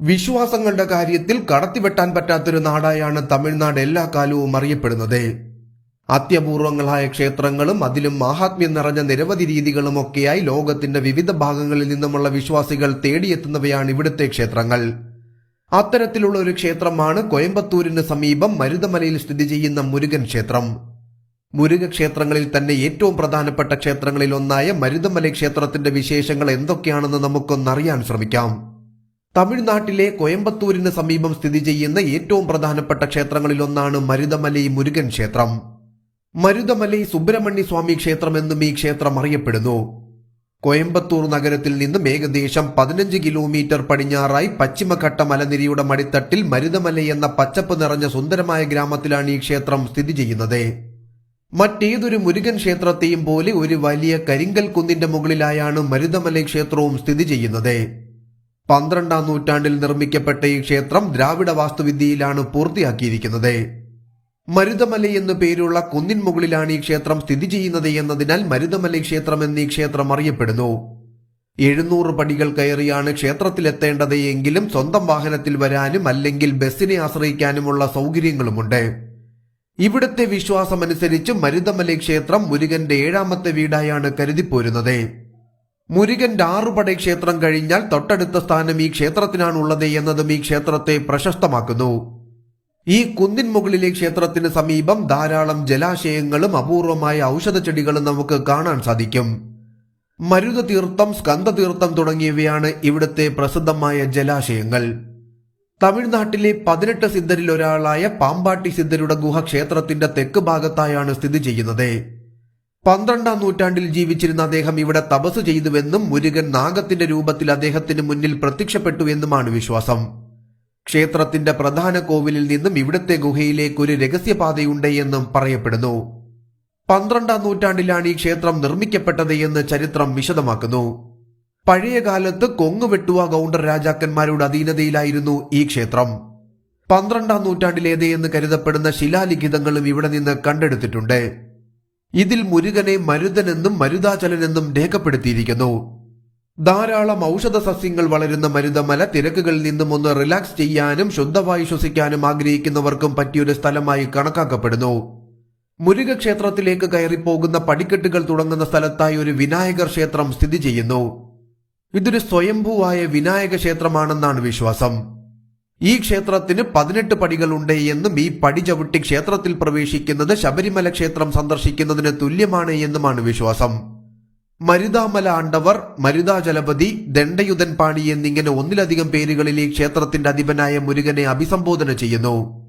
വിശ്വാസങ്ങളുടെ കാര്യത്തിൽ കടത്തിവെട്ടാൻ പറ്റാത്തൊരു നാടായാണ് തമിഴ്നാട് എല്ലാ കാലവും അറിയപ്പെടുന്നത്. അത്യപൂർവങ്ങളായ ക്ഷേത്രങ്ങളും അതിലും മഹാത്മ്യം നിറഞ്ഞ നിരവധി രീതികളും ഒക്കെയായി ലോകത്തിന്റെ വിവിധ ഭാഗങ്ങളിൽ നിന്നുമുള്ള വിശ്വാസികൾ തേടിയെത്തുന്നവയാണ് ഇവിടുത്തെ ക്ഷേത്രങ്ങൾ. അത്തരത്തിലുള്ള ഒരു ക്ഷേത്രമാണ് കോയമ്പത്തൂരിന് സമീപം മരുതമലയിൽ സ്ഥിതി ചെയ്യുന്ന മുരുകൻ ക്ഷേത്രം. മുരുക ക്ഷേത്രങ്ങളിൽ തന്നെ ഏറ്റവും പ്രധാനപ്പെട്ട ക്ഷേത്രങ്ങളിൽ ഒന്നായ മരുതമല ക്ഷേത്രത്തിന്റെ വിശേഷങ്ങൾ എന്തൊക്കെയാണെന്ന് നമുക്കൊന്നറിയാൻ ശ്രമിക്കാം. തമിഴ്നാട്ടിലെ കോയമ്പത്തൂരിന് സമീപം സ്ഥിതി ചെയ്യുന്ന ഏറ്റവും പ്രധാനപ്പെട്ട ക്ഷേത്രങ്ങളിലൊന്നാണ് മരുതമലൈ മുരുകൻ ക്ഷേത്രം. മരുതമലൈ സുബ്രഹ്മണ്യ സ്വാമി ക്ഷേത്രം എന്നും ഈ ക്ഷേത്രം അറിയപ്പെടുന്നു. കോയമ്പത്തൂർ നഗരത്തിൽ നിന്നും ഏകദേശം പതിനഞ്ച് കിലോമീറ്റർ പടിഞ്ഞാറായി പശ്ചിമഘട്ട മലനിരയുടെ മടിത്തട്ടിൽ മരുതമല എന്ന പച്ചപ്പ് നിറഞ്ഞ സുന്ദരമായ ഗ്രാമത്തിലാണ് ഈ ക്ഷേത്രം സ്ഥിതി ചെയ്യുന്നത്. മറ്റേതൊരു മുരുകൻ ക്ഷേത്രത്തെയും പോലെ ഒരു വലിയ കരിങ്കൽ കുന്നിന്റെ മുകളിലായാണ് മരുതമല ക്ഷേത്രവും സ്ഥിതി ചെയ്യുന്നത്. പന്ത്രണ്ടാം നൂറ്റാണ്ടിൽ നിർമ്മിക്കപ്പെട്ട ഈ ക്ഷേത്രം ദ്രാവിഡ വാസ്തുവിദ്യയിലാണ് പൂർത്തിയാക്കിയിരിക്കുന്നത്. മരുതമല എന്നു പേരുള്ള കുന്നിൻ മുകളിലാണ് ഈ ക്ഷേത്രം സ്ഥിതി ചെയ്യുന്നത് എന്നതിനാൽ മരുതമല ക്ഷേത്രം എന്നീ ക്ഷേത്രം അറിയപ്പെടുന്നു. എഴുന്നൂറ് പടികൾ കയറിയാണ് ക്ഷേത്രത്തിലെത്തേണ്ടത് എങ്കിലും സ്വന്തം വാഹനത്തിൽ വരാനും അല്ലെങ്കിൽ ബസ്സിനെ ആശ്രയിക്കാനുമുള്ള സൗകര്യങ്ങളുമുണ്ട്. ഇവിടുത്തെ വിശ്വാസമനുസരിച്ച് മരുതമല ക്ഷേത്രം മുരുകന്റെ ഏഴാമത്തെ വീടായാണ് കരുതിപ്പോരുന്നത്. മുരുകന്റെ ആറുപട ക്ഷേത്രം കഴിഞ്ഞാൽ തൊട്ടടുത്ത സ്ഥാനം ഈ ക്ഷേത്രത്തിനാണുള്ളത് എന്നതും ഈ ക്ഷേത്രത്തെ പ്രശസ്തമാക്കുന്നു. ഈ കുന്നിൻ മുകളിലെ ക്ഷേത്രത്തിന് സമീപം ധാരാളം ജലാശയങ്ങളും അപൂർവമായ ഔഷധ ചെടികളും നമുക്ക് കാണാൻ സാധിക്കും. മരുത തീർത്ഥം സ്കന്ദതീർത്ഥം തുടങ്ങിയവയാണ് ഇവിടുത്തെ പ്രസിദ്ധമായ ജലാശയങ്ങൾ. തമിഴ്നാട്ടിലെ പതിനെട്ട് സിദ്ധരിൽ ഒരാളായ പാമ്പാട്ടി സിദ്ധരുടെ ഗുഹ ക്ഷേത്രത്തിന്റെ തെക്ക് ഭാഗത്തായാണ് സ്ഥിതി ചെയ്യുന്നത്. പന്ത്രണ്ടാം നൂറ്റാണ്ടിൽ ജീവിച്ചിരുന്ന അദ്ദേഹം ഇവിടെ തപസ് ചെയ്തുവെന്നും മുരുകൻ നാഗത്തിന്റെ രൂപത്തിൽ അദ്ദേഹത്തിന് മുന്നിൽ പ്രത്യക്ഷപ്പെട്ടു എന്നുമാണ് വിശ്വാസം. ക്ഷേത്രത്തിന്റെ പ്രധാന കോവിലിൽ നിന്നും ഇവിടത്തെ ഗുഹയിലേക്ക് ഒരു രഹസ്യപാതയുണ്ട് എന്നും പറയപ്പെടുന്നു. പന്ത്രണ്ടാം നൂറ്റാണ്ടിലാണ് ഈ ക്ഷേത്രം നിർമ്മിക്കപ്പെട്ടത് എന്ന് ചരിത്രം വിശദമാക്കുന്നു. പഴയ കാലത്ത് കൊങ്ങുവെട്ടുവ ഗൗണ്ടർ രാജാക്കന്മാരുടെ അധീനതയിലായിരുന്നു ഈ ക്ഷേത്രം. പന്ത്രണ്ടാം നൂറ്റാണ്ടിലേതേ എന്ന് കരുതപ്പെടുന്ന ശിലാലിഖിതങ്ങളും ഇവിടെ നിന്ന് കണ്ടെടുത്തിട്ടുണ്ട്. ഇതിൽ മുരുകനെ മരുതനെന്നും മരുതാചലനെന്നും രേഖപ്പെടുത്തിയിരിക്കുന്നു. ധാരാളം ഔഷധ സസ്യങ്ങൾ വളരുന്ന മരുതമല തിരക്കുകളിൽ നിന്നും ഒന്ന് റിലാക്സ് ചെയ്യാനും ശുദ്ധവായു ശ്വസിക്കാനും ആഗ്രഹിക്കുന്നവർക്കും പറ്റിയൊരു സ്ഥലമായി കണക്കാക്കപ്പെടുന്നു. മുരുക ക്ഷേത്രത്തിലേക്ക് കയറിപ്പോകുന്ന പടിക്കെട്ടുകൾ തുടങ്ങുന്ന സ്ഥലത്തായി ഒരു വിനായകർ ക്ഷേത്രം സ്ഥിതി ചെയ്യുന്നു. ഇതൊരു സ്വയംഭൂവായ വിനായക ക്ഷേത്രമാണെന്നാണ് വിശ്വാസം. ഈ ക്ഷേത്രത്തിന് പതിനെട്ട് പടികളുണ്ട് എന്നും ഈ പടി ചവിട്ടി ക്ഷേത്രത്തിൽ പ്രവേശിക്കുന്നത് ശബരിമല ക്ഷേത്രം സന്ദർശിക്കുന്നതിന് തുല്യമാണ് എന്നുമാണ് വിശ്വാസം. മരുതാമല ആണ്ടവർ മരുതാചലപതി ദണ്ഡയുധൻ പാണി എന്നിങ്ങനെ ഒന്നിലധികം പേരുകളിൽ ഈ ക്ഷേത്രത്തിന്റെ അധിപനായ മുരുകനെ അഭിസംബോധന ചെയ്യുന്നു.